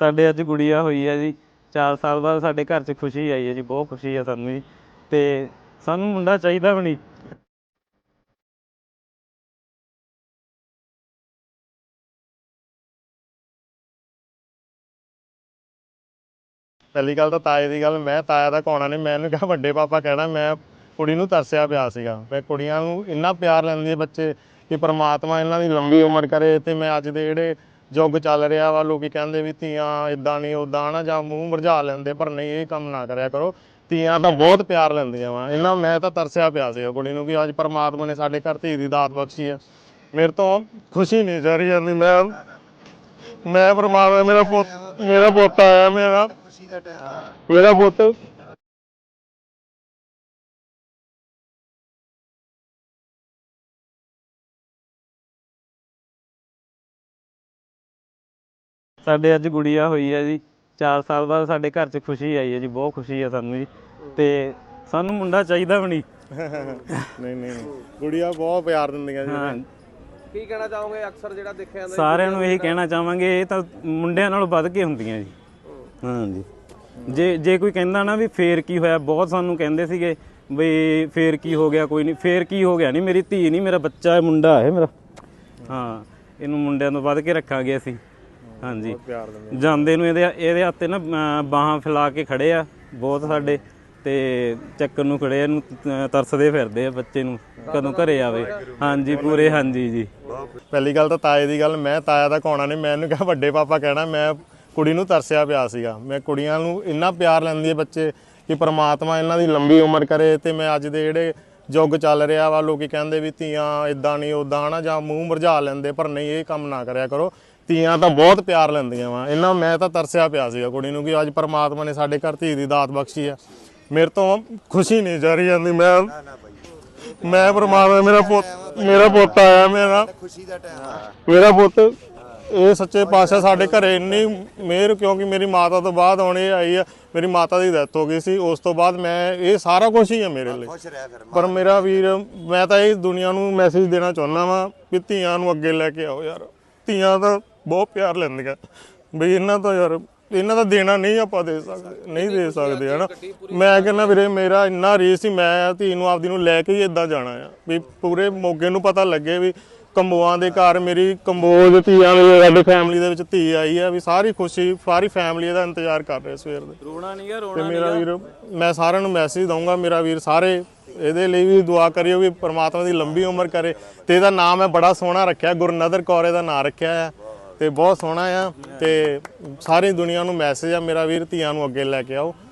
ਸਾਡੇ ਅੱਜ ਗੁੜੀਆ ਹੋਈ ਹੈ ਜੀ 4 ਸਾਲ ਬਾਅਦ ਸਾਡੇ ਘਰ 'ਚ ਖੁਸ਼ੀ ਆਈ ਹੈ ਜੀ, ਬਹੁਤ ਖੁਸ਼ੀ ਹੈ ਸਾਨੂੰ ਜੀ, ਤੇ ਸਾਨੂੰ ਮੁੰਡਾ ਚਾਹੀਦਾ ਵੀ ਨਹੀਂ ਪਹਿਲੀ ਗੱਲ ਤਾਂ ਤਾਏ ਦੀ ਗੱਲ, ਮੈਂ ਤਾਇਆ ਦਾ ਕੌਣਾ ਨਹੀਂ ਮੈਨੂੰ ਕਿਹਾ ਵੱਡੇ ਪਾਪਾ ਕਹਿਣਾ, ਮੈਂ ਕੁੜੀ ਨੂੰ ਤਰਸਿਆ ਪਿਆ ਸੀਗਾ। ਮੈਂ ਕੁੜੀਆਂ ਨੂੰ ਇੰਨਾ ਪਿਆਰ ਲੈਂਦੇ ਬੱਚੇ ਕਿ ਪਰਮਾਤਮਾ ਇਹਨਾਂ ਦੀ ਲੰਬੀ ਉਮਰ ਕਰੇ ਤੇ ਮੈਂ ਅੱਜ ਦੇ ਜਿਹੜੇ ਯੁੱਗ ਚੱਲ ਰਿਹਾ ਵਾ, ਲੋਕੀ ਕਹਿੰਦੇ ਵੀ ਧੀਆਂ ਇਦਾਂ ਨਹੀਂ ਉਦਾਂ ਨਾ ਜਾਂ ਮੂੰਹ ਮੁਰਝਾ ਲੈਂਦੇ, ਪਰ ਨਹੀਂ, ਇਹ ਕੰਮ ਨਾ ਕਰਿਆ ਕਰੋ। ਧੀਆਂ ਤਾਂ ਬਹੁਤ ਪਿਆਰ ਲੈਂਦੀਆਂ ਵਾ। ਇਹਨਾਂ, ਮੈਂ ਤਾਂ ਤਰਸਿਆ ਪਿਆ ਸੀ ਕੁੜੀ ਨੂੰ ਕਿ ਅੱਜ ਪ੍ਰਮਾਤਮਾ ਨੇ ਸਾਡੇ ਘਰ ਧੀ ਦੀ ਦਾਤ ਬਖਸ਼ੀ ਆ। ਮੇਰੇ ਤੋਂ ਖੁਸ਼ੀ ਨਹੀਂ ਜਾਰੀ ਜਾਂਦੀ, ਮੈਂ ਮੈਂ ਪਰਮਾਤਮਾ, ਮੇਰਾ ਪੁੱਤ ਮੇਰਾ ਪੁੱਤ ਆਇਆ, ਮੇਰਾ ਮੇਰਾ ਪੁੱਤ ਸਾਡੇ ਅੱਜ ਗੁੜੀਆ ਹੋਈ ਹੈ ਜੀ 4 ਸਾਲ ਬਾਅਦ ਸਾਡੇ ਘਰ 'ਚ ਖੁਸ਼ੀ ਆਈ ਹੈ ਜੀ ਬਹੁਤ ਖੁਸ਼ੀ ਹੈ ਸਾਨੂੰ ਜੀ। ਤੇ ਸਾਨੂੰ ਮੁੰਡਾ ਚਾਹੀਦਾ ਵੀ ਨਹੀਂ। ਨਹੀਂ ਨਹੀਂ ਨਹੀਂ। ਗੁੜੀਆ ਬਹੁਤ ਪਿਆਰ ਦਿੰਦੀਆਂ ਜੀ। ਹਾਂ। ਕੀ ਕਹਿਣਾ ਚਾਹੋਗੇ ਅਕਸਰ ਜਿਹੜਾ ਦੇਖਿਆ ਜਾਂਦਾ ਸਾਰਿਆਂ ਨੂੰ ਇਹੀ ਕਹਿਣਾ ਚਾਹਾਂਗੇ ਇਹ ਤਾਂ ਮੁੰਡਿਆਂ ਨਾਲੋਂ ਵੱਧ ਕੇ ਹੁੰਦੀਆਂ ਜੀ। ਹਾਂ ਜੀ। ਜੇ ਜੇ ਕੋਈ ਕਹਿੰਦਾ ਨਾ ਵੀ ਫੇਰ ਕੀ ਹੋਇਆ ਬਹੁਤ ਸਾਨੂੰ ਕਹਿੰਦੇ ਸੀਗੇ ਵੀ ਫੇਰ ਕੀ ਹੋ ਗਿਆ ਕੋਈ ਨਹੀਂ ਫੇਰ ਕੀ ਹੋ ਗਿਆ ਨਹੀਂ ਮੇਰੀ ਧੀ ਨਹੀਂ ਮੇਰਾ ਬੱਚਾ ਹੈ ਮੁੰਡਾ ਹੈ ਮੇਰਾ। ਹਾਂ ਇਹਨੂੰ ਮੁੰਡਿਆਂ ਤੋਂ ਵੱਧ ਕੇ ਰੱਖਾਂਗੇ ਅਸੀਂ। ਹਾਂਜੀ। ਪਿਆਰ ਦਿੰਦੇ ਜਾਂਦੇ ਨੂੰ ਇਹਦੇ ਇਹਦੇ ਹੱਥੇ ਨਾ ਬਾਹਾਂ ਫੈਲਾ ਕੇ ਖੜੇ ਆ ਬਹੁਤ ਸਾਡੇ ਤੇ ਚੱਕਰ ਨੂੰ ਖੜੇ ਇਹਨੂੰ ਤਰਸਦੇ ਫਿਰਦੇ ਆ ਬੱਚੇ ਨੂੰ ਕਦੋਂ ਘਰੇ ਆਵੇ। ਹਾਂਜੀ ਪੂਰੇ ਹਾਂਜੀ ਜੀ। ਪਹਿਲੀ ਗੱਲ ਤਾਂ ਤਾਏ ਦੀ ਗੱਲ ਮੈਂ ਤਾਇਆ ਦਾ ਕੌਣਾ ਨਹੀਂ ਮੈਨੂੰ ਕਿਹਾ ਵੱਡੇ ਪਾਪਾ ਕਹਿਣਾ ਮੈਂ ਕੁੜੀ ਨੂੰ ਤਰਸਿਆ ਪਿਆ ਸੀਗਾ। ਮੈਂ ਕੁੜੀਆਂ ਨੂੰ ਇੰਨਾ ਪਿਆਰ ਲੈਂਦੇ ਬੱਚੇ ਕਿ ਪ੍ਰਮਾਤਮਾ ਇਹਨਾਂ ਦੀ ਲੰਬੀ ਉਮਰ ਕਰੇ ਤੇ ਮੈਂ ਅੱਜ ਦੇ ਜਿਹੜੇ ਯੁੱਗ ਚੱਲ ਰਿਹਾ ਵਾ ਲੋਕੀ ਕਹਿੰਦੇ ਵੀ ਧੀਆਂ ਇਦਾਂ ਨਹੀਂ ਉਦਾਂ ਨਾ ਜਾਂ ਮੂੰਹ ਮੁਰਝਾ ਲੈਂਦੇ ਪਰ ਨਹੀਂ ਇਹ ਕੰਮ ਨਾ ਕਰਿਆ ਕਰੋ। ਧੀਆਂ ਤਾਂ ਬਹੁਤ ਪਿਆਰ ਲੈਂਦੀਆਂ ਵਾ। ਇਹਨਾਂ ਮੈਂ ਤਾਂ ਤਰਸਿਆ ਪਿਆ ਸੀਗਾ ਕੁੜੀ ਨੂੰ ਕਿ ਅੱਜ ਪ੍ਰਮਾਤਮਾ ਨੇ ਸਾਡੇ ਘਰ ਧੀ ਦੀ ਦਾਤ ਬਖਸ਼ੀ ਆ। ਮੇਰੇ ਤੋਂ ਖੁਸ਼ੀ ਨਹੀਂ ਜਾ ਰਹੀ ਜਾਂਦੀ ਮੈਂ ਮੈਂ ਪਰਮਾਤਮਾ ਮੇਰਾ ਪੁੱਤ ਮੇਰਾ ਪੁੱਤ ਆਇਆ ਮੇਰਾ। ਖੁਸ਼ੀ ਦਾ ਟਾਈਮ ਮੇਰਾ ਪੁੱਤ ਇਹ ਸੱਚੇ ਪਾਤਸ਼ਾਹ ਸਾਡੇ ਘਰੇ ਇੰਨੀ ਮਿਹਰ ਕਿਉਂਕਿ ਮੇਰੀ ਮਾਤਾ ਤੋਂ ਬਾਅਦ ਹੁਣ ਇਹ ਆਈ ਆ ਮੇਰੀ ਮਾਤਾ ਦੀ ਡੈਥ ਹੋ ਗਈ ਸੀ ਉਸ ਤੋਂ ਬਾਅਦ ਮੈਂ ਇਹ ਸਾਰਾ ਕੁਝ ਹੀ ਆ ਮੇਰੇ ਲਈ। ਖੁਸ਼ ਰਹਿ ਫਿਰ ਪਰ ਮੇਰਾ ਵੀਰ ਮੈਂ ਤਾਂ ਇਹ ਦੁਨੀਆ ਨੂੰ ਮੈਸੇਜ ਦੇਣਾ ਚਾਹੁੰਦਾ ਵਾਂ ਵੀ ਧੀਆਂ ਨੂੰ ਅੱਗੇ ਲੈ ਕੇ ਆਓ ਯਾਰ। ਧੀਆਂ ਤਾਂ ਬਹੁਤ ਪਿਆਰ ਲੈਂਦੀਆਂ। ਬਈ ਇਹਨਾਂ ਤੋਂ ਯਾਰ ਇਹਨਾਂ ਦਾ ਦੇਣਾ ਨਹੀਂ ਆਪਾਂ ਦੇ ਸਕਦੇ ਨਹੀਂ ਦੇ ਸਕਦੇ ਹਨਾ? ਮੈਂ ਕਹਿੰਦਾ ਵੀਰੇ ਮੇਰਾ ਇੰਨਾ ਰੀਸ ਸੀ ਮੈਂ ਧੀ ਨੂੰ ਆਪਦੀ ਨੂੰ ਲੈ ਕੇ ਹੀ ਇਦਾਂ ਜਾਣਾ ਆ। ਵੀ ਪੂਰੇ ਮੋਗੇ ਨੂੰ ਪਤਾ ਲੱਗੇ ਵੀ ਕੰਬੋਆਂ ਦੇ ਘਰ ਮੇਰੀ ਕੰਬੋਜ ਧੀਆਂ ਦੀ ਸਾਡੀ ਫੈਮਿਲੀ ਦੇ ਵਿੱਚ ਧੀ ਆਈ ਆ ਵੀ ਸਾਰੀ ਖੁਸ਼ੀ ਸਾਰੀ ਫੈਮਿਲੀ ਇਹਦਾ ਇੰਤਜ਼ਾਰ ਕਰ ਰਹੇ ਸਵੇਰ ਦੇ। ਰੋਣਾ ਨਹੀਂਗਾ ਤੇ ਰੋਣਾ ਮੇਰਾ ਵੀਰ ਮੈਂ ਸਾਰਿਆਂ ਨੂੰ ਮੈਸੇਜ ਦਊਂਗਾ ਮੇਰਾ ਵੀਰ ਸਾਰੇ ਇਹਦੇ ਲਈ ਵੀ ਦੁਆ ਕਰਿਓ ਵੀ ਪ੍ਰਮਾਤਮਾ ਦੀ ਲੰਬੀ ਉਮਰ ਕਰੇ। ਤੇ ਇਹਦਾ ਨਾਮ ਹੈ ਬੜਾ ਸੋਹਣਾ ਰੱਖਿਆ ਗੁਰਨਦਰ ਕੌਰ ਇਹਦਾ ਨਾਮ ਰੱਖਿਆ ਹੈ ਤੇ ਬਹੁਤ ਸੋਹਣਾ ਆ। ਤੇ ਸਾਰੀ ਦੁਨੀਆ ਨੂੰ ਮੈਸੇਜ ਆ ਮੇਰਾ ਵੀਰ ਧੀਆਂ ਨੂੰ ਅੱਗੇ ਲੈ ਕੇ ਆਓ।